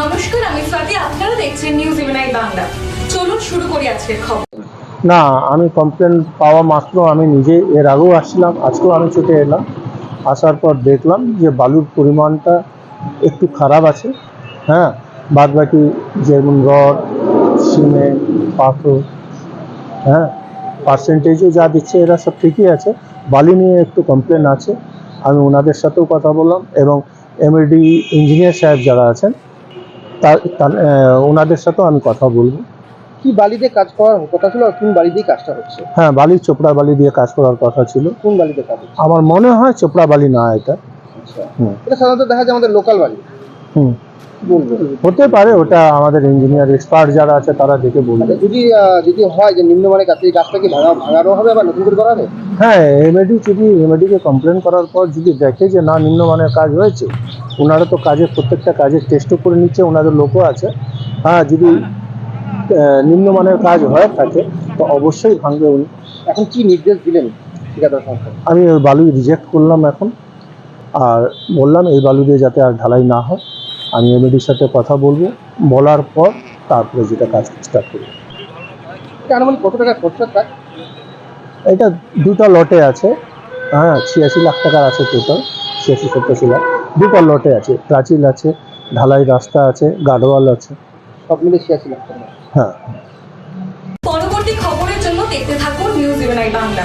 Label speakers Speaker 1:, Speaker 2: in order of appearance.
Speaker 1: নমস্কার, আমি স্বাতি। আপনারা দেখছেন নিউজ বাংলা। চলুন শুরু করি আজকের খবর।
Speaker 2: না, আমি কমপ্লেন পাওয়া মাত্র আমি নিজে, এর আগেও আসছিলাম, আজকেও আমি ছুটে এলাম। আসার পর দেখলাম যে বালুর পরিমাণটা একটু খারাপ আছে। হ্যাঁ বাদ বাকি যেমন রড, সিমেন্ট, পাথর হ্যাঁ পার্সেন্টেজও যা দিচ্ছে এরা সব ঠিকই আছে। বালি নিয়ে একটু কমপ্লেন আছে। আমি ওনাদের সাথেও কথা বললাম এবং এমএডি ইঞ্জিনিয়ার সাহেব যারা আছেন ওনাদের সাথেও আমি কথা বলব।
Speaker 3: কি দিয়ে কাজ করার কথা ছিল আর কোন বালি দিয়ে কাজটা হচ্ছে?
Speaker 2: হ্যাঁ বালি চোপড়া বালি দিয়ে কাজ করার কথা ছিল।
Speaker 3: কোন বালিতে কাজ
Speaker 2: আমার মনে হয় চোপড়া বালি না এটা।
Speaker 3: আচ্ছা। এটা সাধারণত দেখা যায় আমাদের লোকাল বালি।
Speaker 2: হুম। হতে পারে ওটা আমাদের ইঞ্জিনিয়ার এক্সপার্ট যারা আছে তারা দেখে বলবে।
Speaker 3: আচ্ছা, যদি যদি হয় যে নিম্নমানের কাছে এই গাছটা কি ভাঙা ভাঙানো হবে বা নতুন করে করা হবে
Speaker 2: হ্যাঁ এমএডি যদি এমএডিকে কমপ্লেন করার পর যদি দেখে যে না নিম্নমানের কাজ হয়েছে ওনারা তো কাজের প্রত্যেকটা কাজের টেস্টও করে নিচ্ছে ওনাদের লোকও আছে। হ্যাঁ যদি নিম্নমানের কাজ হয়ে থাকে তো অবশ্যই ভাঙবে উনি।
Speaker 3: এখন কি নির্দেশ দিলেন ঠিকাদার সংস্থা?
Speaker 2: আমি ওই বালু রিজেক্ট করলাম এখন। আর বললাম এই বালু দিয়ে যাতে আর ঢালাই না হয়। আমি এমএডির সাথে কথা বলব বলার পর তারপরে যেটা কাজ স্টার্ট করব।
Speaker 3: এটা আনুমানিক কত টাকা খরচা
Speaker 2: এটা দুটো লটে আছে। হ্যাঁ ছিয়াশি লাখ টাকার আছে টোটাল ছিয়াশি সত্তরশি লাখ। দুটো লটে আছে প্রাচীর আছে ঢালাই রাস্তা আছে গার্ডওয়াল আছে।
Speaker 3: সব মিলে ছিয়াশি লাখ টাকা।
Speaker 2: হ্যাঁ।
Speaker 1: পরবর্তী খবরের জন্য দেখতে থাকুন নিউজ ইভেনাই বাংলা